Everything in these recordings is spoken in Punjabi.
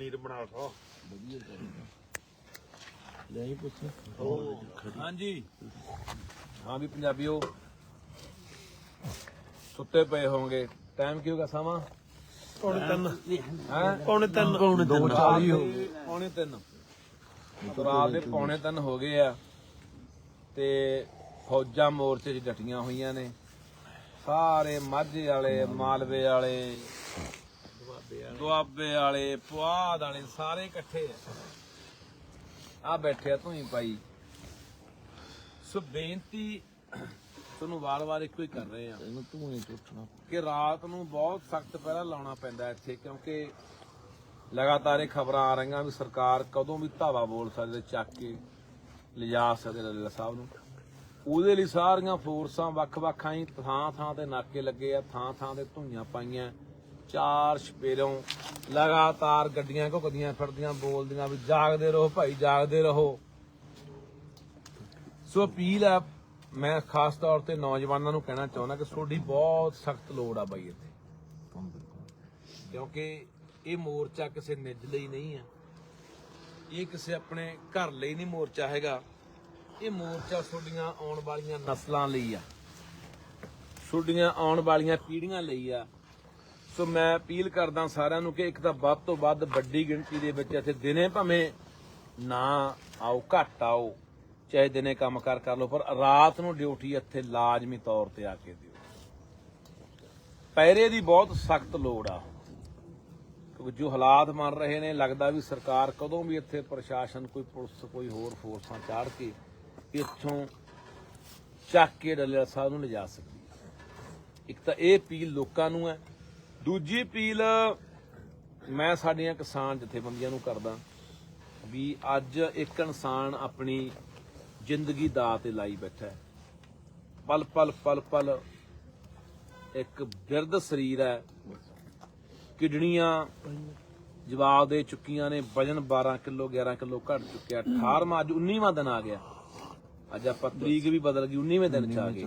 ਪਨੀਰ ਬਣਾ ਤਾ ਲੈ ਹੀ ਪੁੱਛ ਹਾਂਜੀ। ਹਾਂ ਵੀ ਪੰਜਾਬੀਓ ਸੁੱਤੇ ਪਏ ਹੋਵੋਗੇ। ਟਾਈਮ ਕੀ ਹੋਗਾ ਸਮਾਂ ਪੌਣੇ ਤਿੰਨ। ਹੈ? ਪੌਣੇ ਤਿੰਨ। ਪੌਣੇ ਤਿੰਨ। ਚਾਲੀ ਹੋ ਪੌਣੇ ਤਿੰਨ। ਰਾਤ ਦੇ ਪੌਣੇ ਤਿੰਨ ਹੋ ਗਏ ਆ। ਤੇ ਫੌਜਾਂ ਮੋਰਚੇ 'ਚ ਡਟੀਆਂ ਹੋਈਆਂ ਨੇ। ਸਾਰੇ ਮਾਝੇ ਵਾਲੇ ਮਾਲਵੇ ਵਾਲੇ ਦੁਆਬੇ ਵਾਲੇ ਪੁਆਧ ਵਾਲੇ ਸਾਰੇ ਇਕੱਠੇ ਆ। ਆ ਬੈਠੇ ਆ ਤੂੰ ਹੀ ਪਾਈ ਸੋ ਬੇਨਤੀ ਤੁਹਾਨੂੰ ਵਾਰ-ਵਾਰ ਇੱਕੋ ਹੀ ਕਰ ਰਹੇ ਆ ਇਹਨੂੰ ਤੂੰ ਨਹੀਂ ਟੁੱਟਣਾ। ਕਿ ਰਾਤ ਨੂੰ ਬਹੁਤ ਸਖਤ ਪਹਿਰਾ ਲਾਉਣਾ ਪੈਂਦਾ ਇੱਥੇ ਕਿਉਂਕਿ ਲਗਾਤਾਰ ਇਹ ਖਬਰਾਂ ਆ ਰਹੀਆਂ ਵੀ ਸਰਕਾਰ ਕਦੋਂ ਵੀ ਧਾਵਾ ਬੋਲ ਸਕਦੇ ਚੱਕ ਕੇ ਲਿਜਾ ਸਕਦੇ ਲੱਲਾ ਸਾਹਿਬ ਨੂੰ। ਉਹਦੇ ਲਈ ਸਾਰੀਆਂ ਫੋਰਸਾਂ ਵੱਖ-ਵੱਖ ਆਈ ਥਾਂ ਥਾਂ ਤੇ ਨਾਕੇ ਲੱਗੇ ਆ ਥਾਂ ਥਾਂ ਤੇ ਧੁਈਆਂ ਪਾਈਆਂ। ਚਾਰ ਛਪੇਰੋਂ ਲਗਾਤਾਰ ਗੱਡੀਆਂ ਘੁੱਕਦੀਆਂ ਫਿਰਦੀਆਂ, ਬੋਲਦੀਆਂ ਵੀ ਜਾਗਦੇ ਰਹੋ ਭਾਈ, ਜਾਗਦੇ ਰਹੋ। ਸੋ ਅਪੀਲ ਆ ਮੈਂ ਖਾਸ ਤੌਰ ਤੇ ਨੌਜਵਾਨਾਂ ਨੂੰ ਕਹਿਣਾ ਚਾਹੁੰਦਾ ਕਿ ਤੁਹਾਡੀ ਬਹੁਤ ਸਖਤ ਲੋੜ ਆ ਬਾਈ ਇੱਥੇ। ਕਿਉਂਕਿ ਇਹ ਮੋਰਚਾ ਕਿਸੇ ਨਿੱਜ ਲਈ ਨਹੀਂ ਆ ਇਹ ਕਿਸੇ ਆਪਣੇ ਘਰ ਲਈ ਨਹੀਂ ਮੋਰਚਾ ਹੈਗਾ। ਇਹ ਮੋਰਚਾ ਤੁਹਾਡੀਆਂ ਆਉਣ ਵਾਲੀਆਂ ਨਸਲਾਂ ਲਈ ਆ। ਤੁਹਾਡੀਆਂ ਆਉਣ ਵਾਲੀਆਂ ਪੀੜ੍ਹੀਆਂ ਲਈ ਆ। ਸੋ ਮੈਂ ਅਪੀਲ ਕਰਦਾ ਸਾਰਿਆਂ ਨੂੰ ਕਿ ਇੱਕ ਤਾਂ ਵੱਧ ਤੋਂ ਵੱਧ ਵੱਡੀ ਗਿਣਤੀ ਦੇ ਵਿੱਚ ਇੱਥੇ ਦਿਨੇ ਭਾਵੇਂ ਨਾ ਆਓ, ਘੱਟ ਆਓ, ਚਾਹੇ ਦਿਨੇ ਕੰਮ ਕਰ ਕਰ ਲਓ, ਪਰ ਰਾਤ ਨੂੰ ਡਿਊਟੀ ਇੱਥੇ ਲਾਜ਼ਮੀ ਤੌਰ ਤੇ ਆ ਕੇ ਦਿਓ। ਪੈਰੇ ਦੀ ਬਹੁਤ ਸਖਤ ਲੋੜ ਆ। ਕਿਉਂਕਿ ਜੋ ਹਾਲਾਤ ਬਣ ਰਹੇ ਨੇ, ਲੱਗਦਾ ਵੀ ਸਰਕਾਰ ਕਦੋਂ ਵੀ ਇੱਥੇ ਪ੍ਰਸ਼ਾਸਨ, ਕੋਈ ਪੁਲਿਸ, ਕੋਈ ਹੋਰ ਫੋਰਸਾਂ ਚਾੜ ਕੇ ਇੱਥੋਂ ਚੱਕ ਕੇ ਡੱਲੇਵਾਲ ਸਾਹਿਬ ਨੂੰ ਲਿਜਾ ਸਕਦੀ ਹੈ ਇੱਕ ਤਾਂ ਇਹ ਅਪੀਲ ਲੋਕਾਂ ਨੂੰ ਹੈ ਦੂਜੀ ਅਪੀਲ ਮੈਂ ਸਾਡੀਆਂ ਕਿਸਾਨ ਜਥੇਬੰਦੀਆਂ ਨੂੰ ਕਰਦਾ ਵੀ ਅੱਜ ਇੱਕ ਇਨਸਾਨ ਆਪਣੀ ਜ਼ਿੰਦਗੀ ਦਾ ਤੇ ਲਾਈ ਬੈਠਾ ਹੈ। ਪਲ ਪਲ ਪਲ ਪਲ ਇੱਕ ਬਿਰਧ ਸਰੀਰ ਹੈ। ਕਿਡਨੀਆਂ ਜਵਾਬ ਦੇ ਚੁੱਕੀਆਂ ਨੇ, ਵਜਨ 12 ਕਿਲੋ 11 ਕਿਲੋ ਘਟ ਚੁੱਕਿਆ। 18ਵਾਂ ਅੱਜ 19ਵਾਂ ਦਿਨ ਆ ਗਿਆ। ਅੱਜ ਆਪਾਂ ਤਰੀਕ ਵੀ ਬਦਲ ਗਈ 19ਵੇਂ ਦਿਨ ਚ ਆ ਗਏ।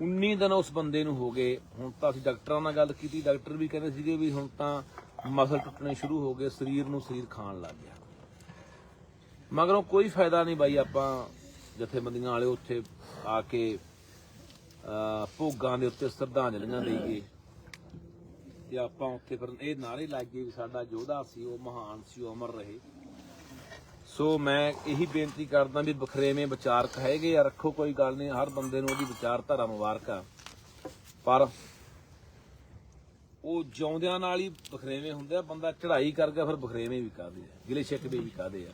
19 ਦਿਨ ਉਸ ਬੰਦੇ ਨੂੰ ਹੋ ਗਏ। ਹੁਣ ਤਾਂ ਅਸੀਂ ਡਾਕਟਰਾਂ ਨਾਲ ਗੱਲ ਕੀਤੀ। ਡਾਕਟਰ ਵੀ ਕਹਿੰਦੇ ਸੀਗੇ ਵੀ ਹੁਣ ਤਾਂ ਮਸਲ ਟੁੱਟਣੇ ਸ਼ੁਰੂ ਹੋ ਗਏ। ਸਰੀਰ ਨੂੰ ਸਰੀਰ ਖਾਣ ਲੱਗ ਗਿਆ। ਮਗਰੋਂ ਕੋਈ ਫਾਇਦਾ ਨਹੀਂ ਬਾਈ ਆਪਾਂ ਜਥੇਬੰਦੀਆਂ ਵਾਲੇ ਉੱਥੇ ਆ ਕੇ ਭੋਗਾਂ ਦੇ ਉੱਤੇ ਸ਼ਰਧਾਂਜਲੀਆਂ ਦੇਈਏ। ਤੇ ਆਪਾਂ ਉੱਥੇ ਫਿਰ ਇਹ ਨਾਰੇ ਲਾਈਏ ਵੀ ਸਾਡਾ ਯੋਧਾ ਸੀ, ਉਹ ਮਹਾਨ ਸੀ, ਉਹ ਅਮਰ ਰਹੇ। ਸੋ ਮੈਂ ਇਹੀ ਬੇਨਤੀ ਕਰਦਾ ਵੀ ਬਖਰੇਵੇਂ ਵਿਚਾਰਕ ਹੈਗੇ ਆ ਰੱਖੋ, ਕੋਈ ਗੱਲ ਨਹੀਂ, ਹਰ ਬੰਦੇ ਨੂੰ ਉਹਦੀ ਵਿਚਾਰਧਾਰਾ ਮੁਬਾਰਕ ਆ। ਪਰ ਉਹ ਜਿਉਂਦਿਆਂ ਨਾਲ ਹੀ ਬਖਰੇਵੇਂ ਹੁੰਦੇ ਆ, ਬੰਦਾ ਚੜ੍ਹਾਈ ਕਰ ਗਿਆ ਫਿਰ ਬਖਰੇਵੇਂ ਵੀ ਕਾਦੇ ਆ, ਗਿਲੇ ਸ਼ਿਕਵੇ ਵੀ ਕਾਦੇ ਆ।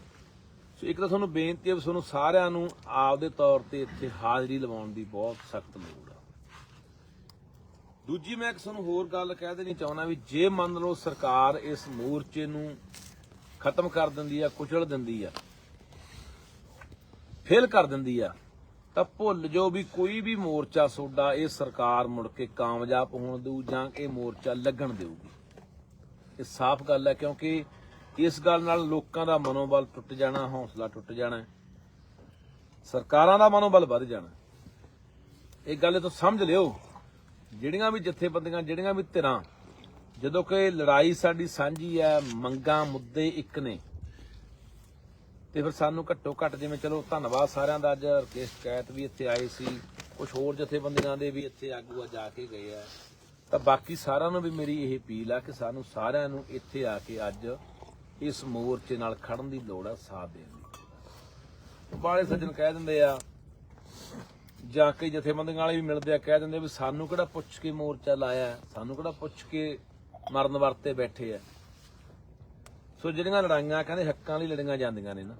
ਸੋ ਇੱਕ ਤਾਂ ਤੁਹਾਨੂੰ ਬੇਨਤੀ ਹੈ ਵੀ ਤੁਹਾਨੂੰ ਸਾਰਿਆਂ ਨੂੰ ਆਪਦੇ ਤੌਰ ਤੇ ਇੱਥੇ ਹਾਜ਼ਰੀ ਲਵਾਉਣ ਦੀ ਬਹੁਤ ਸਖਤ ਲੋੜ ਆ। ਦੂਜੀ ਮੈਂ ਇੱਕ ਤੁਹਾਨੂੰ ਹੋਰ ਗੱਲ ਕਹਿ ਦੇਣੀ ਚਾਹੁੰਦਾ ਵੀ ਜੇ ਮੰਨ ਲਓ ਸਰਕਾਰ ਇਸ ਮੋਰਚੇ ਨੂੰ ਖਤਮ ਕਰ ਦਿੰਦੀ ਆ, ਕੁਚਲ ਦਿੰਦੀ ਆ, ਫੇਲ ਕਰ ਦਿੰਦੀ ਆ, ਤਾਂ ਭੁੱਲ ਜੋ ਵੀ ਕੋਈ ਵੀ ਮੋਰਚਾ ਸੋਡਾ, ਇਹ ਸਰਕਾਰ ਮੁੜ ਕੇ ਕਾਮਯਾਬ ਹੋਣ ਦੇਊ ਜਾਂ ਇਹ ਮੋਰਚਾ ਲੱਗਣ ਦੇਊਗੀ। ਇਹ ਸਾਫ਼ ਗੱਲ ਹੈ ਕਿਉਂਕਿ ਇਸ ਗੱਲ ਨਾਲ ਲੋਕਾਂ ਦਾ ਮਨੋਬਲ ਟੁੱਟ ਜਾਣਾ, ਹੌਸਲਾ ਟੁੱਟ ਜਾਣਾ ਸਰਕਾਰਾਂ ਦਾ ਮਨੋਬਲ ਵੱਧ ਜਾਣਾ ਇਹ ਗੱਲ ਤੋਂ ਸਮਝ ਲਿਓ, ਜਿਹੜੀਆਂ ਵੀ ਜਥੇਬੰਦੀਆਂ, ਜਿਹੜੀਆਂ ਵੀ ਧਿਰਾਂ ਜਦੋਂ ਕਿ ਲੜਾਈ ਸਾਡੀ ਸਾਂਝੀ ਹੈ, ਮੰਗਾਂ, ਮੁੱਦੇ ਇੱਕ ਨੇ। ਤੇ ਫਿਰ ਸਾਨੂੰ ਘੱਟੋ ਘੱਟ ਜਿਵੇਂ ਚਲੋ ਧੰਨਵਾਦ ਸਾਰਿਆਂ ਦਾ, ਅੱਜ ਰਕੇਸ਼ ਕੈਤ ਵੀ ਇੱਥੇ ਆਏ ਸੀ ਕੁਝ ਹੋਰ ਜਥੇਬੰਦੀਆਂ ਦੇ ਵੀ ਇੱਥੇ ਆਗੂ ਆ ਜਾ ਕੇ ਗਏ ਆ। ਤਾਂ ਬਾਕੀ ਸਾਰਿਆਂ ਨੂੰ ਵੀ ਮੇਰੀ ਇਹ ਅਪੀਲ ਆ ਕਿ ਸਾਨੂੰ ਸਾਰਿਆਂ ਨੂੰ ਇੱਥੇ ਆ ਕੇ ਅੱਜ ਇਸ ਮੋਰਚੇ ਨਾਲ ਖੜਨ ਦੀ ਲੋੜ ਆ, ਸਾਥ ਦੇਣ ਦੀ ਬਾਲੇ ਸੱਜਣ ਕਹਿ ਦਿੰਦੇ ਆ, ਜਾਂ ਕਈ ਜਥੇਬੰਦੀਆਂ ਵਾਲੇ ਵੀ ਮਿਲਦੇ ਆ, ਕਹਿ ਦਿੰਦੇ ਵੀ ਸਾਨੂੰ ਕਿਹੜਾ ਪੁੱਛ ਕੇ ਮੋਰਚਾ ਲਾਇਆ, ਸਾਨੂੰ ਕਿਹੜਾ ਪੁੱਛ ਕੇ ਮਰਨ ਵਰਤੇ ਬੈਠੇ ਆ। ਸੋ ਜਿਹੜੀਆਂ ਲੜਾਈਆਂ ਕਹਿੰਦੇ ਹੱਕਾਂ ਲਈ ਲੜੀਆਂ ਜਾਂਦੀਆਂ ਨੇ ਨਾ,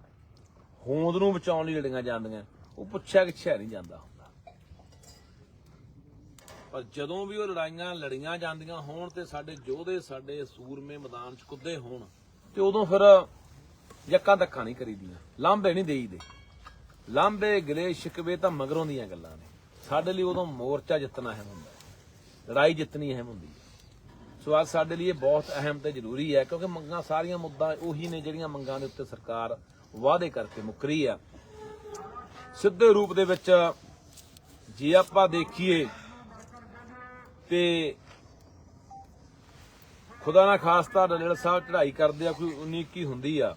ਹੋਂਦ ਨੂੰ ਬਚਾਉਣ ਲਈ ਲੜੀਆਂ ਜਾਂਦੀਆਂ, ਉਹ ਪੁੱਛਿਆ ਕਿਛਿਆ ਨਹੀਂ ਜਾਂਦਾ ਹੁੰਦਾ। ਪਰ ਜਦੋਂ ਵੀ ਉਹ ਲੜਾਈਆਂ ਲੜੀਆਂ ਜਾਂਦੀਆਂ ਹੋਣ ਤੇ ਸਾਡੇ ਯੋਧੇ, ਸਾਡੇ ਸੂਰਮੇ ਮੈਦਾਨ 'ਚ ਕੁੱਦੇ ਹੋਣ, ਤੇ ਉਦੋਂ ਫਿਰ ਯੱਕਾਂ ਧੱਕਾ ਨਹੀਂ ਕਰੀਦੀਆਂ, ਲਾਂਭੇ ਨਹੀਂ ਦੇਈਦੇ। ਲਾਂਭੇ, ਗਲੇ, ਸ਼ਿਕਵੇ ਤਾਂ ਮਗਰੋਂ ਦੀਆਂ ਗੱਲਾਂ ਨੇ। ਸਾਡੇ ਲਈ ਉਦੋਂ ਮੋਰਚਾ ਜਿੱਤਣਾ ਅਹਿਮ ਹੁੰਦਾ ਲੜਾਈ ਜਿੱਤਣੀ ਅਹਿਮ ਹੁੰਦੀ ਹੈ। ਸੋ ਅੱਜ ਸਾਡੇ ਲਈ ਇਹ ਬਹੁਤ ਅਹਿਮ ਤੇ ਜ਼ਰੂਰੀ ਹੈ, ਕਿਉਂਕਿ ਮੰਗਾਂ ਸਾਰੀਆਂ ਮੁੱਦਾ ਉਹੀ ਨੇ ਜਿਹੜੀਆਂ ਮੰਗਾਂ ਦੇ ਉੱਤੇ ਸਰਕਾਰ ਵਾਅਦੇ ਕਰਕੇ ਮੁੱਕਰੀ ਆ ਸਿੱਧੇ ਰੂਪ ਦੇ ਵਿੱਚ ਜੇ ਆਪਾਂ ਦੇਖੀਏ ਤੇ ਖੁਦਾ ਨਾ ਖਾਸਤਾ ਡਲੇਲ ਸਾਹਿਬ ਚੜ੍ਹਾਈ ਕਰਦੇ ਆ, ਕੋਈ 19 ਕੀ ਹੁੰਦੀ ਆ,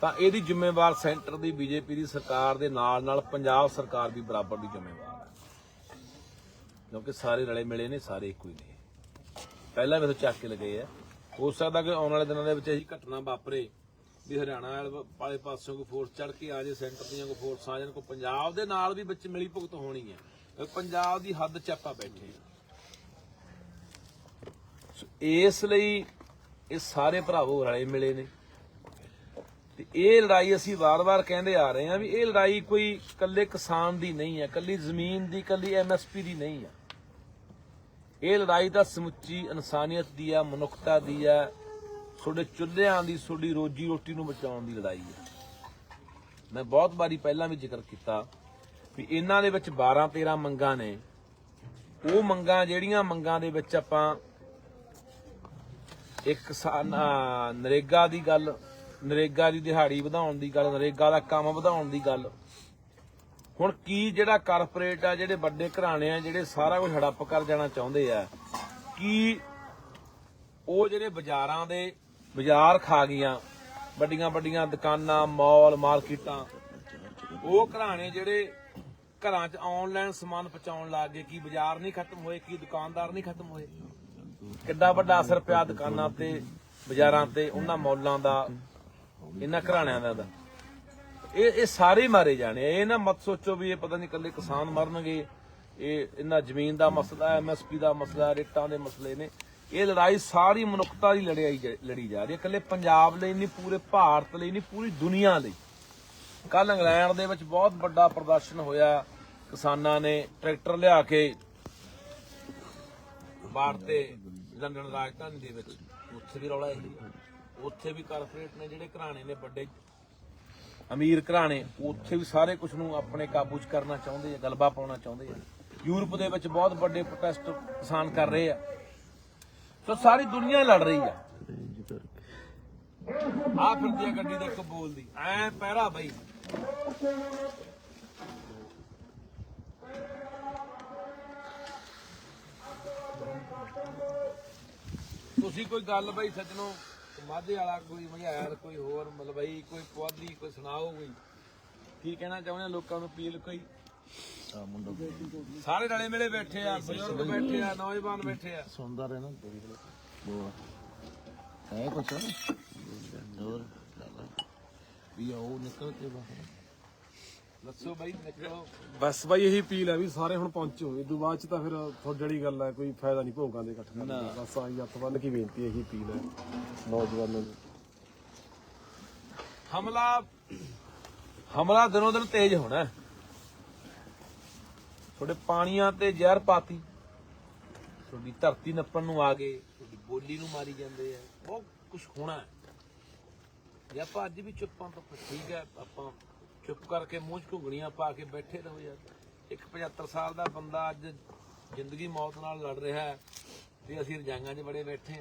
ਤਾਂ ਇਹਦੀ ਜ਼ਿੰਮੇਵਾਰ ਸੈਂਟਰ ਦੀ ਬੀਜੇਪੀ ਦੀ ਸਰਕਾਰ ਦੇ ਨਾਲ ਨਾਲ ਪੰਜਾਬ ਸਰਕਾਰ ਵੀ ਬਰਾਬਰ ਦੀ ਜ਼ਿੰਮੇਵਾਰ ਹੈ ਕਿਉਂਕਿ ਸਾਰੇ ਰਲੇ ਮਿਲੇ ਨੇ, ਸਾਰੇ ਇੱਕੋ ਹੀ ਨੇ। ਪਹਿਲਾਂ ਵੀ ਉਹ ਚੱਕ ਕੇ ਲਗੇ ਆ। ਹੋ ਸਕਦਾ ਕਿ ਆਉਣ ਵਾਲੇ ਦਿਨਾਂ ਦੇ ਵਿੱਚ ਇਹੀ ਘਟਨਾ ਵਾਪਰੇ ਵੀ ਹਰਿਆਣਾ ਵਾਲੇ ਵਾਲੇ ਪਾਸਿਓਂ ਫੋਰਸ ਚੜ ਕੇ ਆ ਜੇ ਸੈਂਟਰ ਦੀਆਂ ਕੋਈ ਫੋਰਸ ਆ ਜਾਣ, ਕੋਈ ਪੰਜਾਬ ਦੇ ਨਾਲ ਵੀ ਵਿੱਚ ਮਿਲੀ ਭੁਗਤ ਹੋਣੀ ਹੈ ਪੰਜਾਬ ਦੀ ਹੱਦ ਚਾਪਾ ਬੈਠੇ ਇਸ ਲਈ ਇਹ ਸਾਰੇ ਭਰਾਵੋ ਰਲੇ ਮਿਲੇ ਨੇ। ਤੇ ਇਹ ਲੜਾਈ ਅਸੀਂ ਵਾਰ-ਵਾਰ ਕਹਿੰਦੇ ਆ ਰਹੇ ਹਾਂ ਵੀ ਇਹ ਲੜਾਈ ਕੋਈ ਇਕੱਲੇ ਕਿਸਾਨ ਦੀ ਨਹੀਂ ਹੈ ਇਕੱਲੀ ਜ਼ਮੀਨ ਦੀ, ਇਕੱਲੀ ਐਮਐਸਪੀ ਦੀ ਨਹੀਂ ਹੈ ਇਹ ਲੜਾਈ ਤਾਂ ਸਮੁੱਚੀ ਇਨਸਾਨੀਅਤ ਦੀ ਆ ਮਨੁੱਖਤਾ ਦੀ ਆ ਤੁਹਾਡੇ ਚੁੱਲ੍ਹਿਆਂ ਦੀ, ਤੁਹਾਡੀ ਰੋਜੀ ਰੋਟੀ ਨੂੰ ਬਚਾਉਣ ਦੀ ਲੜਾਈ ਹੈ। ਮੈਂ ਬਹੁਤ ਵਾਰੀ ਪਹਿਲਾਂ ਵੀ ਜ਼ਿਕਰ ਕੀਤਾ ਵੀ ਇਹਨਾਂ ਦੇ ਵਿੱਚ 12 13 ਮੰਗਾਂ ਨੇ। ਉਹ ਮੰਗਾਂ, ਜਿਹੜੀਆਂ ਮੰਗਾਂ ਦੇ ਵਿੱਚ ਆਪਾਂ ਇੱਕ ਨਰੇਗਾ ਦੀ ਗੱਲ, ਨਰੇਗਾ ਦੀ ਦਿਹਾੜੀ ਵਧਾਉਣ ਦੀ ਗੱਲ, ਨਰੇਗਾ ਦਾ ਕੰਮ ਵਧਾਉਣ ਦੀ ਗੱਲ ਹੁਣ ਕੀ ਜਿਹੜਾ ਕਾਰਪੋਰੇਟ ਆ, ਜਿਹੜੇ ਵੱਡੇ ਘਰਾਣੇ ਆ, ਜਿਹੜੇ ਸਾਰਾ ਕੁਝ ਹੜੱਪ ਕਰ ਜਾਣਾ ਚਾਹੁੰਦੇ ਆ, ਕੀ ਉਹ ਜਿਹੜੇ ਬਾਜ਼ਾਰਾਂ ਦੇ ਬਾਜ਼ਾਰ ਖਾ ਗਈਆਂ, ਵੱਡੀਆਂ ਵੱਡੀਆਂ ਦੁਕਾਨਾਂ ਮਾਲ ਮਾਰਕੀਟਾਂ ਉਹ ਘਰਾਣੇ ਜਿਹੜੇ ਘਰਾਂ 'ਚ ਆਨਲਾਈਨ ਸਮਾਨ ਪਹੁੰਚਾਉਣ ਲੱਗ ਗਏ, ਕੀ ਬਾਜ਼ਾਰ ਨਹੀਂ ਖਤਮ ਹੋਏ, ਕੀ ਦੁਕਾਨਦਾਰ ਨਹੀਂ ਖਤਮ ਹੋਏ? ਕਿੱਡਾ ਵੱਡਾ ਅਸਰ ਪਿਆ ਦੁਕਾਨਾਂ ਤੇ, ਬਾਜ਼ਾਰਾਂ ਤੇ, ਉਹਨਾਂ ਮੌਲਾਂ ਦਾ, ਇਹਨਾਂ ਘਰਾਣਿਆਂ ਦਾ ਦਾ। ਇਹ ਇਹ ਸਾਰੇ ਮਾਰੇ ਜਾਣੇ ਆ। ਇਹ ਨਾ ਮਤ ਸੋਚੋ ਵੀ ਇਹ ਪਤਾ ਨਹੀਂ ਇਕੱਲੇ ਕਿਸਾਨ ਮਰਨਗੇ, ਇਹ ਇਹਨਾਂ ਜ਼ਮੀਨ ਦਾ ਮਸਲਾ ਐਮਐਸਪੀ ਦਾ ਮਸਲਾ, ਰੇਟਾਂ ਦੇ ਮਸਲੇ ਨੇ। ਇਹ ਲੜਾਈ ਸਾਰੀ ਮਨੁੱਖਤਾ ਦੀ ਲੜਾਈ ਲੜੀ ਜਾ ਰਹੀ ਹੈ। ਇਕੱਲੇ ਪੰਜਾਬ ਲਈ ਨਹੀਂ ਪੂਰੇ ਭਾਰਤ ਲਈ ਨਹੀਂ ਪੂਰੀ ਦੁਨੀਆ ਲਈ। ਕੱਲ ਇੰਗਲੈਂਡ ਦੇ ਵਿੱਚ ਬਹੁਤ ਵੱਡਾ ਪ੍ਰਦਰਸ਼ਨ ਹੋਇਆ। ਕਿਸਾਨਾਂ ਨੇ ਟਰੈਕਟਰ ਲਿਆ ਕੇ ਬਾਹਰ ਤੇ ਲੰਡਨ ਰਾਜਧਾਨੀ ਦੇ ਵਿੱਚ। ਉੱਥੇ ਵੀ ਰੌਲਾ ਇਹੀ ਹੈ। ਉੱਥੇ ਵੀ ਕਾਰਪੋਰੇਟ ਨੇ, ਜਿਹੜੇ ਘਰਾਣੇ ਨੇ ਵੱਡੇ। ਅਮੀਰ ਘਰਾਣੇ, ਉੱਥੇ ਵੀ ਸਾਰੇ ਕੁਝ ਨੂੰ ਆਪਣੇ ਕਾਬੂ 'ਚ ਕਰਨਾ ਚਾਹੁੰਦੇ ਆ, ਗਲਬਾ ਪਾਉਣਾ ਚਾਹੁੰਦੇ ਆ। ਯੂਰਪ ਦੇ ਵਿੱਚ ਬਹੁਤ ਵੱਡੇ ਪ੍ਰੋਟੈਸਟ ਕਿਸਾਨ ਕਰ ਰਹੇ ਆ। ਸੋ ਸਾਰੀ ਦੁਨੀਆ ਲੜ ਰਹੀ ਆ। ਆ ਫਿਰਦੀ ਆ ਗੱਡੀ ਦੇ ਇੱਕ ਬੋਲਦੀ ਐ ਪਹਿਰਾ ਬਈ। ਤੁਸੀਂ ਕੋਈ ਗੱਲ ਬਈ ਸੱਜਣੋ ਮਾਝੇ ਵਾਲਾ ਕੋਈ ਮਝਾਇਰ ਕੋਈ ਹੋਰ ਮਤਲਬ ਕੋਈ ਪੁਆਧੀ, ਕੋਈ ਸੁਣਾਓ ਕੋਈ। ਕੀ ਕਹਿਣਾ ਚਾਹੁੰਦੇ ਆ ਲੋਕਾਂ ਨੂੰ ਅਪੀਲ ਕੋਈ? ਆ ਮੁੰਡਾ ਸਾਰੇ ਰਲੇ ਮਿਲੇ ਬੈਠੇ ਆ, ਬਜ਼ੁਰਗ ਬੈਠੇ ਆ, ਨੌਜਵਾਨ ਬੈਠੇ ਆ। ਸੁਣਦਾ ਰਹਿਣਾ ਬੋਲ ਹੈ ਕੁਛ? ਹੋਰ? ਵੀ ਆਓ, ਨਿਕਲ ਕੇ ਬਾਹਰ। ਦੱਸੋ ਬਈ ਨਿਕਲੋ ਬਸ ਬਾਈ ਇਹੀ ਅਪੀਲ ਹੈ ਵੀ ਸਾਰੇ ਹੁਣ ਪਹੁੰਚੋ। ਇਹ ਤੋਂ ਬਾਅਦ ਚ ਤਾਂ ਫਿਰ ਤੁਹਾਡੀ ਜਿਹੜੀ ਗੱਲ ਹੈ ਕੋਈ ਫਾਇਦਾ ਨਹੀਂ ਭੋਗਾਂ ਦੇ ਇਕੱਠ ਕਰਨ ਦਾ। ਬਸ ਆਹੀ ਹੱਥ ਬੰਨ ਕੇ ਬੇਨਤੀ ਇਹੀ ਅਪੀਲ ਹੈ ਨੌਜਵਾਨਾਂ ਨੂੰ। ਹਮਲਾ ਹਮਲਾ ਦਿਨੋਂ ਦਿਨ ਤੇਜ਼ ਹੋਣਾ। ਤੁਹਾਡੇ ਪਾਣੀਆਂ ਤੇ ਜ਼ਹਿਰ ਪਾਤੀ। ਤੁਹਾਡੀ ਧਰਤੀ ਨੱਪਣ ਨੂੰ ਆ ਗਏ ਤੁਹਾਡੀ ਬੋਲੀ ਨੂੰ ਮਾਰੀ ਜਾਂਦੇ ਆ। ਬਹੁਤ ਕੁਝ ਹੋਣਾ ਹੈ। ਜੇ ਆਪਾਂ ਅੱਜ ਵੀ ਚੁੱਪਾਂ ਤਾਂ ਠੀਕ ਹੈ ਆਪਾਂ ਚੁੱਪ ਕਰਕੇ ਮੂੰਹ 'ਚ ਘੁੰਗਣੀਆਂ ਪਾ ਕੇ ਬੈਠੇ ਰਹੋ ਯਾਰ। ਇੱਕ 75 ਸਾਲ ਦਾ ਬੰਦਾ ਅੱਜ ਜ਼ਿੰਦਗੀ ਮੌਤ ਨਾਲ ਲੜ ਰਿਹਾ ਹੈ ਤੇ ਅਸੀਂ ਰਜਾਈਆਂ 'ਚ ਬੜੇ ਬੈਠੇ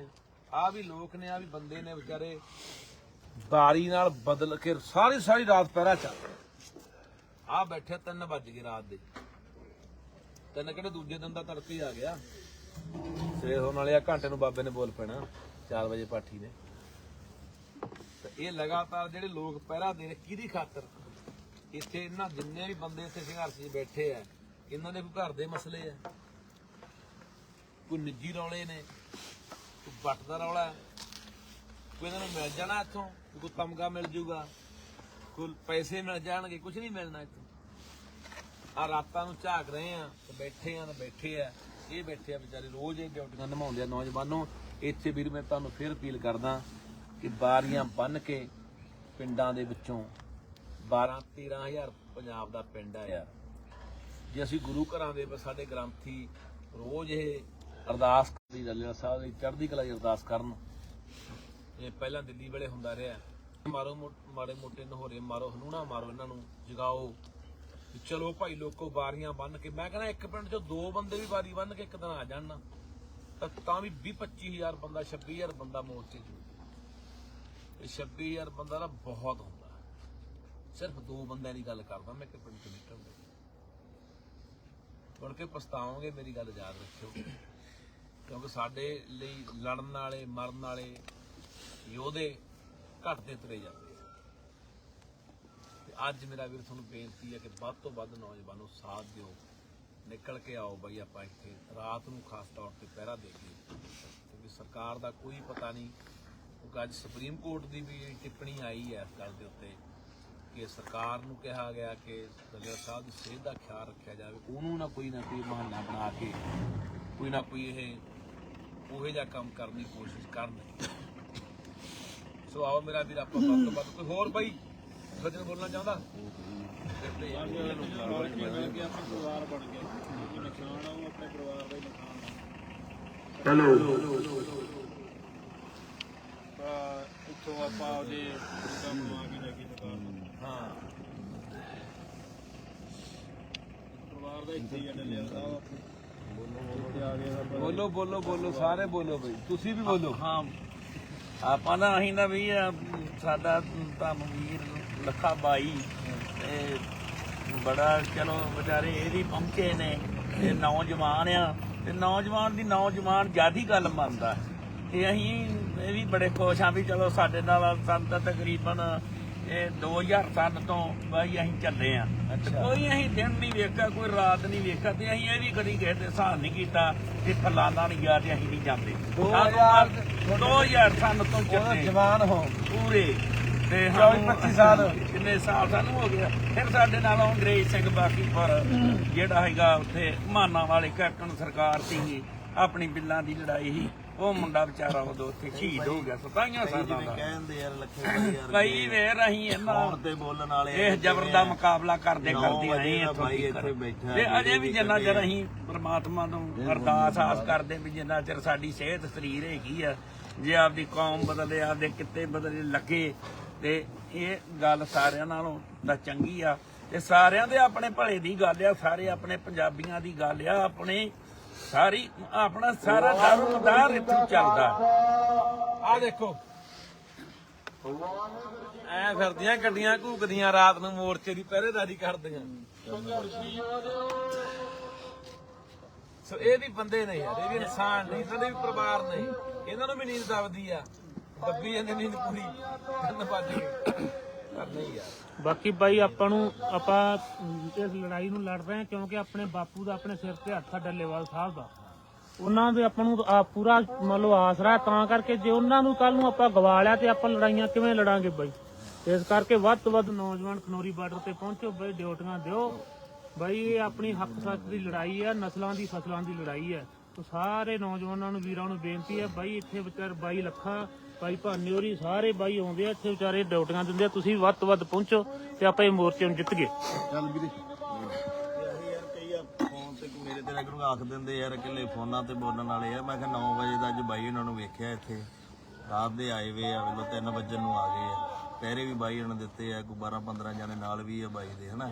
ਆ ਆ ਵੀ ਲੋਕ ਨੇ ਆ ਵੀ ਬੰਦੇ ਨੇ ਵਿਚਾਰੇ ਬਾਰੀ ਨਾਲ ਬਦਲ ਕੇ ਸਾਰੀ ਸਾਰੀ ਰਾਤ ਪਹਿਰਾ ਚੱਲ ਆ ਬੈਠੇ 3 ਵੱਜ ਗਏ ਰਾਤ ਦੇ। ਤਿੰਨ ਕਿਹੜੇ ਦੂਜੇ ਦਿਨ ਦਾ ਤੜਕੇ ਹੀ ਆ ਗਿਆ। ਸਵੇਰ ਹੋਣ ਵਾਲੇ ਆ ਘੰਟੇ ਨੂੰ ਬਾਬੇ ਨੇ ਬੋਲ ਪੈਣਾ 4 ਵਜੇ ਪਾਠੀ ਨੇ। ਤੇ ਇਹ ਲਗਾਤਾਰ ਜਿਹੜੇ ਲੋਕ ਪਹਿਰਾ ਦੇ ਰਹੇ, ਕਿਹਦੀ ਖਾਤਰ? ਇੱਥੇ ਇਹਨਾਂ ਜਿੰਨੇ ਵੀ ਬੰਦੇ ਇੱਥੇ ਸੰਘਰਸ਼ 'ਚ ਬੈਠੇ ਆ, ਇਹਨਾਂ ਦੇ ਕੋਈ ਘਰ ਦੇ ਮਸਲੇ ਆ। ਕੋਈ ਨਿੱਜੀ ਰੌਲੇ ਨੇ, ਕੋਈ ਵੱਟ ਦਾ ਰੌਲਾ ਕੋਈ ਇਹਨਾਂ ਨੂੰ ਮਿਲ ਜਾਣਾ ਇੱਥੋਂ, ਕੋਈ ਤਮਗਾ ਮਿਲ ਜੂਗਾ, ਕੋਈ ਪੈਸੇ ਮਿਲ ਜਾਣਗੇ ਕੁਝ ਨਹੀਂ ਮਿਲਣਾ ਇੱਥੋਂ। ਆ ਰਾਤਾਂ ਨੂੰ ਝਾਕ ਰਹੇ ਆ, ਤੇ ਬੈਠੇ ਆ ਤੇ ਬੈਠੇ ਆ, ਇਹ ਬੈਠੇ ਆ ਵਿਚਾਰੇ, ਰੋਜ਼ ਇਹ ਡਿਊਟੀਆਂ ਨਿਭਾਉਂਦੇ ਆ ਨੌਜਵਾਨੋ। ਇੱਥੇ ਵੀਰ, ਮੈਂ ਤੁਹਾਨੂੰ ਫੇਰ ਅਪੀਲ ਕਰਦਾ ਕਿ ਬਾਰੀਆਂ ਬੰਨ ਕੇ ਪਿੰਡਾਂ ਦੇ ਵਿੱਚੋਂ 12 13000 ਪੰਜਾਬ ਦਾ ਪਿੰਡ ਆ ਯਾਰ। ਜੇ ਅਸੀਂ ਗੁਰੂ ਘਰਾਂ ਦੇ ਸਾਡੇ ਗ੍ਰੰਥੀ ਰੋਜ਼ ਇਹ ਅਰਦਾਸ ਦੀ ਲੱਲਾ ਸਾਹਿਬ ਦੀ ਚੜ੍ਹਦੀ ਕਲਾ ਦੀ ਅਰਦਾਸ ਕਰਨ। ਇਹ ਪਹਿਲਾਂ ਦਿੱਲੀ ਵੇਲੇ ਹੁੰਦਾ ਰਿਹਾ। ਮਾਰੋ ਮਾੜੇ ਮੋਟੇ ਨਹੋਰੇ ਮਾਰੋ, ਹਨੂਣਾ ਮਾਰੋ ਇਹਨਾਂ ਨੂੰ, ਜਗਾਓ। ਚਲੋ ਭਾਈ ਲੋਕੋ ਵਾਰੀਆਂ ਬੰਨ ਕੇ, ਮੈਂ ਕਹਿੰਦਾ ਇੱਕ ਪਿੰਡ ਚੋਂ ਦੋ ਬੰਦੇ ਵੀ ਵਾਰੀ ਬੰਨ ਕੇ ਇੱਕ ਦਿਨ ਆ ਜਾਣ ਨਾ, ਤਾਂ ਤਾਂ ਵੀ 20 25000 ਬੰਦਾ 26000 ਬੰਦਾ ਮੋਰਚੇ 'ਚ। ਇਹ 26000 ਬੰਦਾ ਨਾ ਬਹੁਤ ਹੁੰਦਾ। ਸਿਰਫ ਦੋ ਬੰਦਿਆਂ ਦੀ ਗੱਲ ਕਰਦਾ, ਮੈਂ ਇੱਕ ਪਿੰਡ ਤੋਂ ਨਿਕਲਦਾ ਮੁੜ ਕੇ ਪਛਤਾਓਗੇ ਮੇਰੀ ਗੱਲ ਯਾਦ ਰੱਖਿਓ। ਕਿਉਂਕਿ ਸਾਡੇ ਲਈ ਲੜਨ ਵਾਲੇ, ਮਰਨ ਵਾਲੇ ਯੋਧੇ ਘਟਦੇ ਤੁਰੇ ਜਾਂਦੇ ਆ। ਤੇ ਅੱਜ ਮੇਰਾ ਵੀਰ ਤੁਹਾਨੂੰ ਬੇਨਤੀ ਹੈ ਕਿ ਵੱਧ ਤੋਂ ਵੱਧ ਨੌਜਵਾਨੋ, ਸਾਥ ਦਿਓ। ਨਿਕਲ ਕੇ ਆਓ ਬਈ, ਆਪਾਂ ਇੱਥੇ ਰਾਤ ਨੂੰ ਖਾਸ ਤੌਰ ਤੇ ਪਹਿਰਾ ਦੇ ਕੇ। ਕਿਉਂਕਿ ਸਰਕਾਰ ਦਾ ਕੋਈ ਪਤਾ ਨਹੀਂ, ਕਿਉਂਕਿ ਅੱਜ ਸੁਪਰੀਮ ਕੋਰਟ ਦੀ ਵੀ ਟਿੱਪਣੀ ਆਈ ਹੈ ਇਸ ਗੱਲ ਦੇ ਉੱਤੇ। ਕਿ ਸਰਕਾਰ ਨੂੰ ਕਿਹਾ ਗਿਆ ਕਿ ਦਲਿਆ ਸਾਹਿਬ ਦੀ ਸਿਹਤ ਦਾ ਖਿਆਲ ਰੱਖਿਆ ਜਾਵੇ ਉਹਨੂੰ ਨਾ ਕੋਈ ਨਾ ਕੋਈ ਬਹਾਨਾ ਬਣਾ ਕੇ ਕੋਈ ਨਾ ਕੋਈ ਇਹ ਉਹੇ ਜਿਹਾ ਕੰਮ ਕਰਨ ਦੀ ਕੋਸ਼ਿਸ਼ ਕਰਨ। ਸੋ ਆਓ ਮੇਰਾ ਵੀਰ ਆਪਾਂ ਵੱਧ ਤੋਂ ਵੱਧ ਕੋਈ ਹੋਰ ਬਾਈ ਸੱਜਣ ਬੋਲਣਾ ਚਾਹੁੰਦਾ? ਫਿਰ ਤੇ ਇੱਥੋਂ ਆਪਾਂ ਉਹਦੇ ਕੰਮ ਆ ਕੇ ਲੈ ਕੇ ਦੁਕਾਨ ਬੋਲੋ ਬੋਲੋ ਬੋਲੋ ਸਾਰੇ ਬੋਲੋ ਬਈ। ਤੁਸੀਂ ਵੀ ਬੋਲੋ। ਹਾਂ। ਆਪਾਂ ਨਾ ਅਸੀਂ ਨਾ ਵੀ ਅਹ, ਸਾਡਾ ਧੰਮਵੀਰ ਲੱਖਾ ਬਾਈ ਤੇ ਬੜਾ ਚਲੋ ਵਿਚਾਰੇ ਇਹ ਵੀ ਪਹੁੰਚੇ ਨੇ ਇਹ ਨੌਜਵਾਨ ਆ। ਤੇ ਨੌਜਵਾਨ ਦੀ ਨੌਜਵਾਨ ਜਿਆਦੀ ਗੱਲ ਮੰਨਦਾ। ਤੇ ਅਸੀਂ ਇਹ ਵੀ ਬੜੇ ਖੁਸ਼ ਆ ਵੀ ਚਲੋ ਸਾਡੇ ਨਾਲ ਸੰਤ ਤਕਰੀਬਨ ਇਹ 2000 ਸਾਲ ਤੋਂ ਬਾਈ ਅਸੀਂ ਚੱਲੇ ਆ। ਤੇ ਕੋਈ ਅਸੀਂ ਦਿਨ ਨਹੀਂ ਵੇਖਿਆ ਕੋਈ ਰਾਤ ਨਹੀਂ ਵੇਖਿਆ ਤੇ ਅਸੀਂ ਇਹ ਵੀ ਕਦੀ ਕਿਸੇ ਤੇ ਹਿਸਾਬ ਨਹੀਂ ਕੀਤਾ ਕਿ ਫਲਾਣਾ ਨਹੀਂ ਗਿਆ ਤੇ ਅਸੀਂ ਨਹੀਂ ਜਾਂਦੇ। 2000 2000 ਸਾਲ ਤੋਂ ਉਹਦਾ ਚੱਲੇ। ਜਵਾਨ ਹੋ। ਪੂਰੇ। ਤੇ 24 25 ਸਾਲ। ਕਿੰਨੇ ਸਾਲ ਸਾਨੂੰ ਹੋ ਗਿਆ ਫਿਰ ਸਾਡੇ ਨਾਲ ਅੰਗਰੇਜ਼ ਸਿੰਘ ਬਾਕੀ ਪਰ ਜਿਹੜਾ ਹੈਗਾ ਉੱਥੇ ਮਾਨਾ ਵਾਲੇ ਕੈਪਟਨ ਸਰਕਾਰ ਸੀ ਆਪਣੀ ਬਿੱਲਾਂ ਦੀ ਲੜਾਈ ਸੀ। ਉਹ ਮੁੰਡਾ ਵਿਚਾਰਾ ਉਦੋਂ ਉੱਥੇ ਸ਼ਹੀਦ ਹੋ ਗਿਆ 27 ਸਾਲਾਂ ਦਾ ਕਹਿੰਦੇ ਯਾਰ ਲੱਖੇ ਬਾਈ ਯਾਰ ਕਈ ਵੇਰ ਅਸੀਂ ਇਹਨਾਂ ਤੇ ਬੋਲਣ ਵਾਲੇ ਇਹ ਜ਼ਬਰ ਦਾ ਮੁਕਾਬਲਾ ਕਰਦੇ ਨੌ ਕਰਦੇ ਆਏ ਇੱਥੋਂ ਤੀਕਰ। ਇੱਥੇ ਬੈਠਾ ਤੇ ਅਜੇ ਵੀ ਜਿੰਨਾ ਚਿਰ ਅਸੀਂ ਪ੍ਰਮਾਤਮਾ ਤੋਂ ਅਰਦਾਸ ਆਸ ਕਰਦੇ ਵੀ ਜਿੰਨਾ ਚਿਰ ਸਾਡੀ ਸਿਹਤ ਸਰੀਰ ਹੈਗੀ ਆ ਜੇ ਆਪਦੀ ਕੌਮ ਬਦਲੇ ਆਪਦੇ ਕਿੱਤੇ ਬਦਲੇ ਲੱਗੇ ਤੇ ਇਹ ਗੱਲ ਸਾਰਿਆਂ ਨਾਲੋਂ ਦਾ ਚੰਗੀ ਆ ਤੇ ਸਾਰਿਆਂ ਦੇ ਆਪਣੇ ਭਲੇ ਦੀ ਗੱਲ ਆ ਸਾਰੇ ਆਪਣੇ ਪੰਜਾਬੀਆਂ ਦੀ ਗੱਲ ਆ ਆਪਣੇ ਸਾਰੀ, ਆਪਣਾ ਸਾਰਾ ਦਾਰੋਮਦਾਰ ਇੱਥੋਂ ਚੱਲਦਾ। ਆ ਦੇਖੋ। ਐ ਫਿਰਦੀਆਂ ਗੱਡੀਆਂ ਘੂਕਦੀਆਂ, ਰਾਤ ਨੂੰ ਮੋਰਚੇ ਦੀ ਪਹਿਰੇਦਾਰੀ ਕਰਦੀਆਂ। ਸੋ ਇਹ ਵੀ ਬੰਦੇ ਨੇ ਯਾਰ, ਇਹ ਵੀ ਇਨਸਾਨ ਨੇ, ਇਹਨਾਂ ਦੇ ਵੀ ਪਰਿਵਾਰ ਨੇ। ਇਹਨਾਂ ਨੂੰ ਵੀ ਨੀਂਦ ਦਬਦੀ ਆ। ਦੱਬੀ ਜਾਂਦੀ ਨੀਂਦ ਪੂਰੀ। ਕੰਨ ਵੱਜ ਗਏ ਪਰ ਨਹੀਂ ਯਾਰ ਬਾਕੀ ਬਾਈ ਆਪਾਂ ਨੂੰ, ਆਪਾਂ ਇਸ ਲੜਾਈ ਨੂੰ ਲੜ ਰਹੇ ਹਾਂ, ਕਿਉਂਕਿ ਆਪਣੇ ਬਾਪੂ ਦਾ, ਆਪਣੇ ਸਿਰ ਤੇ ਹੱਥ ਡੱਲੇਵਾਲ ਸਾਹਿਬ ਦਾ। ਉਹਨਾਂ ਦੇ ਆਪਾਂ ਨੂੰ ਆ ਪੂਰਾ ਮੰਨ ਲਓ ਆਸਰਾ ਤਾਂ ਕਰਕੇ ਜੇ ਉਹਨਾਂ ਨੂੰ ਕੱਲ ਨੂੰ ਆਪਾਂ ਗਵਾ ਲਿਆ ਤੇ ਆਪਾਂ ਲੜਾਈਆਂ ਕਿਵੇਂ ਲੜਾਂਗੇ ਬਾਈ? ਇਸ ਕਰਕੇ ਵੱਧ ਤੋਂ ਵੱਧ ਨੌਜਵਾਨ ਖਨੋਰੀ ਬਾਰਡਰ ਤੇ ਪਹੁੰਚੋ, ਬਾਈ ਡਿਊਟੀਆਂ ਦਿਓ। ਬਾਈ ਇਹ ਆਪਣੀ ਹੱਕ ਸੱਚ ਦੀ ਲੜਾਈ ਹੈ ਨਸਲਾਂ ਦੀ ਫਸਲਾਂ ਦੀ ਲੜਾਈ ਹੈ ਤੋ ਸਾਰੇ ਨੌਜਵਾਨਾਂ ਨੂੰ, ਵੀਰਾਂ ਨੂੰ ਬੇਨਤੀ ਹੈ ਬਾਈ ਇੱਥੇ ਵਿਚਾਰ ਬਾਈ ਲੱਖਾਂ ਭਾਈ ਭਾਨੇ ਹੋਰੀ, ਸਾਰੇ ਬਾਈ ਆਉਂਦੇ ਆ, ਇੱਥੇ ਵਿਚਾਰੇ ਡਿਊਟੀਆਂ ਦਿੰਦੇ ਆ, ਤੁਸੀਂ ਵੱਧ ਤੋਂ ਵੱਧ ਪਹੁੰਚੋ ਤੇ ਆਪਾਂ ਇਹ ਮੋਰਚੇ ਨੂੰ ਜਿੱਤ ਗਏ। ਚੱਲ ਵੀਰੇ। ਯਾਰ ਕਈ ਆ ਫੋਨ ਤੇ ਮੇਰੇ ਤੇ ਲੱਗੂ ਆਖ ਦਿੰਦੇ ਯਾਰ, ਇਕੱਲੇ ਫੋਨਾਂ ਤੇ ਬੋਲਣ ਵਾਲੇ ਆ। ਮੈਂ ਕਿਹਾ 9 ਵਜੇ ਦਾ ਅੱਜ ਬਾਈ ਉਹਨਾਂ ਨੂੰ ਵੇਖਿਆ ਇੱਥੇ। ਰਾਤ ਦੇ ਆਏ ਵੇ ਆ ਵੇਲੋ 3 ਵਜੇ ਨੂੰ ਆ ਗਏ ਆ। ਪਹਿਰੇ ਵੀ ਬਾਈ ਉਹਨਾਂ ਦਿੱਤੇ ਆ, ਕੋਈ 12 15 ਜਾਣੇ ਨਾਲ ਵੀ ਆ ਬਾਈ ਦੇ, ਹਨਾ?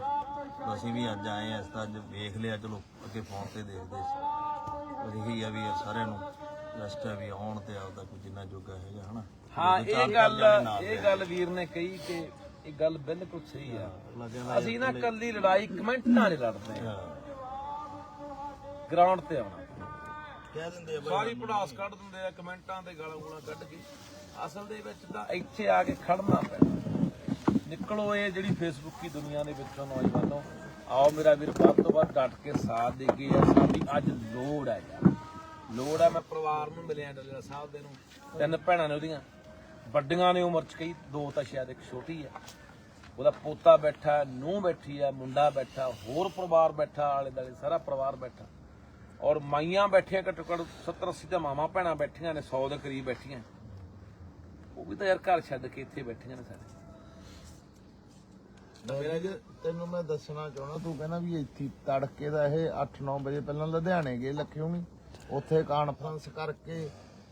ਅਸੀਂ ਵੀ ਅੱਜ ਆਏ ਆ, ਇਸ ਤਾਂ ਅੱਜ ਵੇਖ ਲਿਆ, ਚਲੋ, ਅੱਗੇ ਫੋਨ ਤੇ ਦੇਖਦੇ ਸੀ ਪਰ ਇਹੀ ਆ ਵੀ ਯਾਰ ਸਾਰਿਆਂ ਨੂੰ। ਰੈਸਟ ਆ ਵੀ ਆਉਣ ਤੇ ਆਪਦਾ ਕੋਈ ਜਿੰਨਾ ਜੋਗਾ ਹੈਗਾ ਹਨਾ? ਹਾਂ ਦੋ ਇਹ ਗੱਲ ਨਾਲ ਇਹ ਗੱਲ ਵੀਰ ਨੇ ਕਹੀ ਕਿ ਇਹ ਗੱਲ ਬਿਲਕੁਲ ਸਹੀ ਆ। ਅਸੀਂ ਨਾ ਕੱਲੀ ਲੜਾਈ ਕਮੈਂਟਾਂ 'ਚ ਲੜਦੇ। ਆ ਗਰਾਊਂਡ ਤੇ ਆਉਣਾ। ਕਹਿ ਦਿੰਦੇ ਆ ਸਾਰੀ ਪੜਾਸ ਕੱਢ ਦਿੰਦੇ ਆ ਕਮੈਂਟਾਂ ਤੇ ਗਾਲਾਂ ਗੂਲਾਂ ਕੱਢ ਕੇ। ਅਸਲ ਦੇ ਵਿੱਚ ਤਾਂ ਇੱਥੇ ਆ ਕੇ ਖੜਨਾ ਪੈਣਾ। ਨਿਕਲੋ ਇਹ ਜਿਹੜੀ ਫੇਸਬੁੱਕੀ ਦੁਨੀਆ ਦੇ ਵਿੱਚੋਂ ਨੌਜਵਾਨੋ। ਆਓ ਮੇਰਾ ਵੀਰ ਵੱਧ ਤੋਂ ਵੱਧ ਡਟ ਕੇ ਸਾਥ ਦੇ ਕੇ ਆ। ਸਾਡੀ ਅੱਜ ਲੋੜ ਹੈ ਯਾਰ। ਲੋੜ ਹੈ ਮੈਂ ਪਰਿਵਾਰ ਨੂੰ ਮਿਲਿਆ ਡੱਲੇਲਾ ਸਾਹਿਬ ਦੇ ਨੂੰ। ਤਿੰਨ ਭੈਣਾਂ ਨੇ ਉਹਦੀਆਂ। ਵੱਡੀਆਂ ਨੇ ਉਮਰ ਚ ਕਈ, ਦੋ ਤਾਂ ਸ਼ਾਇਦ ਇੱਕ ਛੋਟੀ ਹੈ ਉਹਦਾ ਪੋਤਾ ਬੈਠਾ, ਨੂੰਹ ਬੈਠੀ ਆ, ਮੁੰਡਾ ਬੈਠਾ, ਹੋਰ ਪਰਿਵਾਰ ਬੈਠਾ, ਆਲੇ ਦਾਲੇ ਸਾਰਾ ਪਰਿਵਾਰ ਬੈਠਾ। ਔਰ ਮਾਈਆਂ ਬੈਠੀਆਂ ਘੱਟੋ ਘੱਟ 70 80 ਤਾਂ ਮਾਵਾਂ ਭੈਣਾਂ ਬੈਠੀਆਂ ਨੇ 100 ਦੇ ਕਰੀਬ ਬੈਠੀਆਂ। ਉਹ ਵੀ ਤਾਂ ਯਾਰ ਘਰ ਛੱਡ ਕੇ ਇੱਥੇ ਬੈਠੀਆਂ ਨੇ ਸਾਰੇ। ਮੇਰਾ ਜੀ, ਤੈਨੂੰ ਮੈਂ ਦੱਸਣਾ ਚਾਹਣਾ ਤੂੰ ਕਹਿੰਦਾ ਵੀ ਇੱਥੇ ਤੜਕੇ ਦਾ ਇਹ 8-9 ਵਜੇ ਪਹਿਲਾਂ ਲੁਧਿਆਣੇ ਗਏ ਲੱਖਿਓਣੀ ਉੱਥੇ ਕਾਨਫਰੰਸ ਕਰਕੇ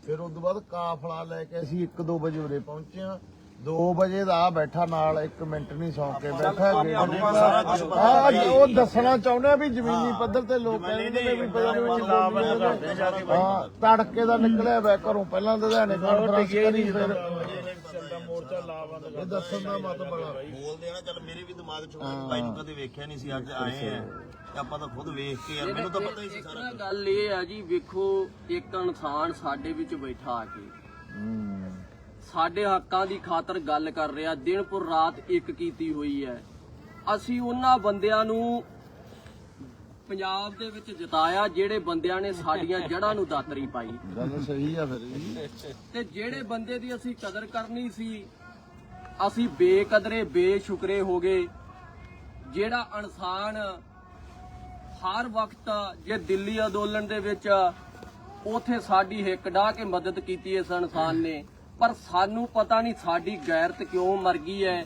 ਫਿਰ ਉਸ ਤੋਂ ਬਾਅਦ ਕਾਫਲਾ ਲੈ ਕੇ ਅਸੀਂ 1-2 ਵਜੇ ਉਰੇ ਪਹੁੰਚੇ ਆ 2 ਵਜੇ ਦਾ ਆ ਬੈਠਾ ਨਾਲ 1 ਮਿੰਟ ਨਹੀਂ ਸੌਂ ਕੇ ਬੈਠਾ ਹਾਂ ਉਹ ਦੱਸਣਾ ਚਾਹੁੰਦੇ ਆ ਵੀ ਜ਼ਮੀਨੀ ਪੱਧਰ ਤੇ ਲੋਕ ਕਹਿੰਦੇ ਨੇ ਵੀ ਪਤਾ ਨਹੀਂ ਹਾਂ। ਤੜਕੇ ਦਾ ਨਿਕਲਿਆ ਵੇ ਘਰੋਂ ਪਹਿਲਾਂ ਲੁਧਿਆਣੇ ਕਾਨਫਰੰਸ ਕਰੀ ਫਿਰ। ਇਹ ਦੱਸਣ ਦਾ ਮਤ ਬੜਾ ਬੋਲਦੇ ਆ ਚੱਲ ਮੇਰੇ ਵੀ ਦਿਮਾਗ ਚ ਬਾਈ ਨੂੰ ਕਦੇ ਵੇਖਿਆ ਨਹੀਂ ਸੀ ਅੱਜ ਆਏ ਆ। ਆਪਾਂ ਤਾਂ ਖੁਦ ਵੇਖ ਕੇ ਯਾਰ ਮੈਨੂੰ ਤਾਂ ਪਤਾ ਹੀ ਸੀ ਸਾਰਾ ਨਾ ਗੱਲ ਇਹ ਆ ਜੀ ਵੇਖੋ ਇੱਕ ਇਨਸਾਨ ਸਾਡੇ ਵਿੱਚ ਬੈਠਾ ਆ ਕੇ। ਸਾਡੇ ਹੱਕਾਂ ਦੀ ਖਾਤਰ ਗੱਲ ਕਰ ਰਿਹਾ ਦਿਨ ਪੁਰ ਰਾਤ ਇੱਕ ਕੀਤੀ ਹੋਈ ਹੈ। ਅਸੀਂ ਉਹਨਾਂ ਬੰਦਿਆਂ ਨੂੰ ਪੰਜਾਬ ਦੇ ਵਿੱਚ ਜਿਤਾਇਆ ਜਿਹੜੇ ਬੰਦਿਆਂ ਨੇ ਸਾਡੀਆਂ ਜੜ੍ਹਾਂ ਨੂੰ ਦਾਤਰੀ ਪਾਈ। ਗੱਲ ਸਹੀ ਆ ਫਿਰ ਜੀ। ਤੇ ਜਿਹੜੇ ਬੰਦੇ ਦੀ ਅਸੀਂ ਕਦਰ ਕਰਨੀ ਸੀ ਅਸੀਂ ਬੇਕਦਰੇ ਬੇਸ਼ੁਕਰੇ ਹੋ ਗਏ। ਜਿਹੜਾ ਇਨਸਾਨ ਹਰ ਵਕਤ ਜੇ ਦਿੱਲੀ ਅੰਦੋਲਨ ਦੇ ਵਿੱਚ ਉਥੇ ਸਾਡੀ ਹਿੱਕ ਢਾ ਕੇ ਮਦਦ ਕੀਤੀ ਇਸ ਇਨਸਾਨ ਨੇ ਪਰ ਸਾਨੂੰ ਪਤਾ ਨਹੀਂ ਸਾਡੀ ਗੈਰਤ ਕਿਉਂ ਮਰ ਗਈ ਹੈ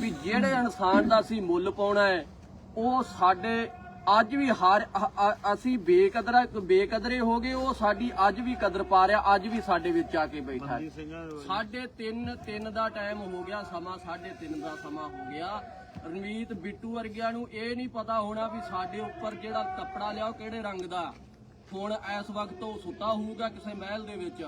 ਵੀ ਜਿਹੜੇ ਇਨਸਾਨ ਦਾ ਅਸੀਂ ਮੁੱਲ ਪਾਉਣਾ ਹੈ ਉਹ ਸਾਡੇ ਅੱਜ ਵੀ ਹਰ ਅਸੀਂ ਬੇਕਦਰਾ ਬੇਕਦਰੇ ਹੋ ਗਏ ਉਹ ਸਾਡੀ ਅੱਜ ਵੀ ਕਦਰ ਪਾ ਰਿਹਾ ਅੱਜ ਵੀ ਸਾਡੇ ਵਿੱਚ ਆ ਕੇ ਬੈਠਾ ਸਾਢੇ 3 3 ਦਾ ਟਾਈਮ ਹੋ ਗਿਆ ਸਮਾਂ ਸਾਢੇ 3 ਦਾ ਸਮਾਂ ਹੋ ਗਿਆ। ਰਣਵੀਤ ਬਿੱਟੂ ਵਰਗਿਆਂ ਨੂੰ ਇਹ ਨਹੀਂ ਪਤਾ ਹੋਣਾ ਵੀ ਸਾਡੇ ਉੱਪਰ ਜਿਹੜਾ ਕੱਪੜਾ ਲਿਆ ਉਹ ਕਿਹੜੇ ਰੰਗ ਦਾ। ਹੁਣ ਇਸ ਵਕਤ ਉਹ ਸੁੱਤਾ ਹੋਊਗਾ ਕਿਸੇ ਮਹਿਲ ਦੇ ਵਿੱਚ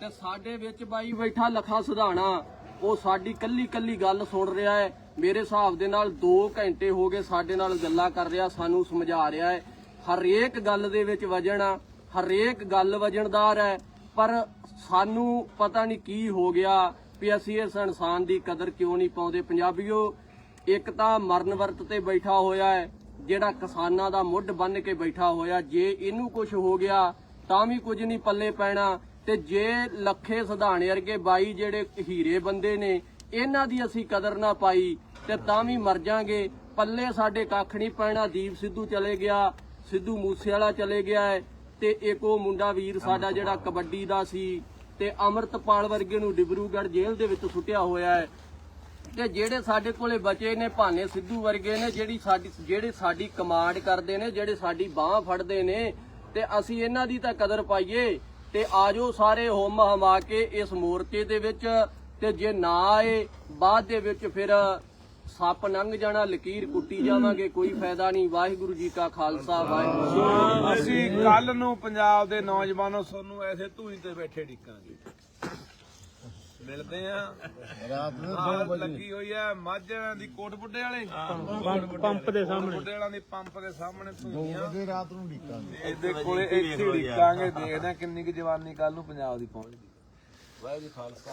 ਤੇ ਸਾਡੇ ਵਿੱਚ ਬਾਈ ਬੈਠਾ ਲਖਾ ਸੁਧਾਣਾ। ਉਹ ਸਾਡੀ ਕੱਲੀ ਕੱਲੀ ਗੱਲ ਸੁਣ ਰਿਹਾ ਹੈ। ਮੇਰੇ ਹਿਸਾਬ ਦੇ ਨਾਲ 2 ਘੰਟੇ ਹੋ ਗਏ ਸਾਡੇ ਨਾਲ ਗੱਲਾਂ ਕਰ ਰਿਹਾ, ਸਾਨੂੰ ਸਮਝਾ ਰਿਹਾ ਹੈ। ਹਰੇਕ ਗੱਲ ਦੇ ਵਿੱਚ ਵਜਣ ਆ, ਹਰੇਕ ਗੱਲ ਵਜਣਦਾਰ ਹੈ, ਪਰ ਸਾਨੂੰ ਪਤਾ ਨਹੀਂ ਕੀ ਹੋ ਗਿਆ ਵੀ ਅਸੀਂ ਇਸ ਇਨਸਾਨ ਦੀ ਕਦਰ ਕਿਉਂ ਨਹੀਂ ਪਾਉਂਦੇ। ਪੰਜਾਬੀਓ ਇੱਕ ਤਾਂ ਮਰਨ ਵਰਤ ਤੇ ਬੈਠਾ ਹੋਇਆ ਹੈ, ਜਿਹੜਾ ਕਿਸਾਨਾਂ ਦਾ ਮੁੱਢ ਬੰਨ ਕੇ ਬੈਠਾ ਹੋਇਆ, ਜੇ ਇਹਨੂੰ ਕੁਝ ਹੋ ਗਿਆ, ਤਾਂ ਵੀ ਕੁਝ ਨਹੀਂ ਪੱਲੇ ਪੈਣਾ। ਤੇ ਜੇ ਲੱਖੇ ਸਧਾਣੇ ਵਰਗੇ ਬਾਈ ਜਿਹੜੇ ਹੀਰੇ ਬੰਦੇ ਨੇ, ਇਹਨਾਂ ਦੀ ਅਸੀਂ ਕਦਰ ਨਾ ਪਾਈ, ਤੇ ਤਾਂ ਵੀ ਮਰ ਜਾਾਂਗੇ। ਪੱਲੇ ਸਾਡੇ ਕੱਖ ਨਹੀਂ ਪੈਣਾ। ਦੀਪ ਸਿੱਧੂ ਚਲੇ ਗਿਆ, ਸਿੱਧੂ ਮੂਸੇਵਾਲਾ ਚਲੇ ਗਿਆ ਹੈ, ਤੇ ਇੱਕ ਉਹ ਮੁੰਡਾ ਵੀਰ ਸਾਡਾ ਜਿਹੜਾ ਕਬੱਡੀ ਦਾ ਸੀ, ਤੇ ਅਮਰਤਪਾਲ ਵਰਗੇ ਨੂੰ ਡਿਬਰੂਗੜ ਜੇਲ੍ਹ ਦੇ ਵਿੱਚ ਸੁੱਟਿਆ ਹੋਇਆ ਹੈ। ਤੇ ਜਿਹੜੇ ਸਾਡੇ ਕੋਲੇ ਬਚੇ ਨੇ ਭਾਨੇ ਸਿੱਧੂ ਵਰਗੇ ਨੇ, ਜਿਹੜੀ ਸਾਡੀ, ਜਿਹੜੇ ਸਾਡੀ ਕਮਾਂਡ ਕਰਦੇ ਨੇ, ਜਿਹੜੇ ਸਾਡੀ ਬਾਹ ਫੜਦੇ ਨੇ, ਤੇ ਅਸੀਂ ਇਹਨਾਂ ਦੀ ਤਾਂ ਕਦਰ ਪਾਈਏ, ਤੇ ਆਜੋ ਸਾਰੇ ਹੁਮ ਹਮਾ ਕੇ ਇਸ ਮੋਰਚੇ ਦੇ ਵਿੱਚ, ਤੇ ਜੇ ਨਾ ਆਏ, ਬਾਅਦ ਦੇ ਵਿੱਚ ਫਿਰ ਸੱਪ ਲੰਘ ਜਾਣਾ, ਲਕੀਰ ਕੁੱਟੀ ਜਾਵਾਂਗੇ, ਕੋਈ ਫਾਇਦਾ ਨਹੀਂ। ਵਾਹਿਗੁਰੂ ਜੀ ਕਾ ਖਾਲਸਾ, ਵਾਹਿਗੁਰੂ ਅਸੀਂ ਕੱਲ ਨੂੰ ਪੰਜਾਬ ਦੇ ਨੌਜਵਾਨੋ ਤੁਹਾਨੂੰ ਐਸੇ ਧੂਈ ਤੇ ਬੈਠੇ ਡਿੱਕਾਂਗੇ। ਮਿਲਦੇ ਆ। ਰਾਤ ਦੇ ਆਹ ਲੱਗੀ ਹੋਈ ਆ ਮਾਝਾਂ ਦੀ ਕੋਟ ਬੁੱਢੇ ਵਾਲੇ। ਪੰਪ ਦੇ ਸਾਹਮਣੇ। ਬੁੱਢੇ ਵਾਲਾਂ ਦੀ ਪੰਪ ਦੇ ਸਾਹਮਣੇ ਧੂਈਆਂ ਵਜੇ ਰਾਤ ਨੂੰ ਢੀਕਾਂਗੇ ਇਹਦੇ ਕੋਲੇ ਇੱਥੇ ਡਿੱਕਾਂਗੇ ਦੇਖਦੇ ਆ ਕਿੰਨੀ ਕੁ ਜਵਾਨੀ ਕੱਲ ਨੂੰ ਪੰਜਾਬ ਦੀ ਪਹੁੰਚਦੀ ਵਾਹਿਗੁਰੂ ਜੀ ਖਾਲਸਾ।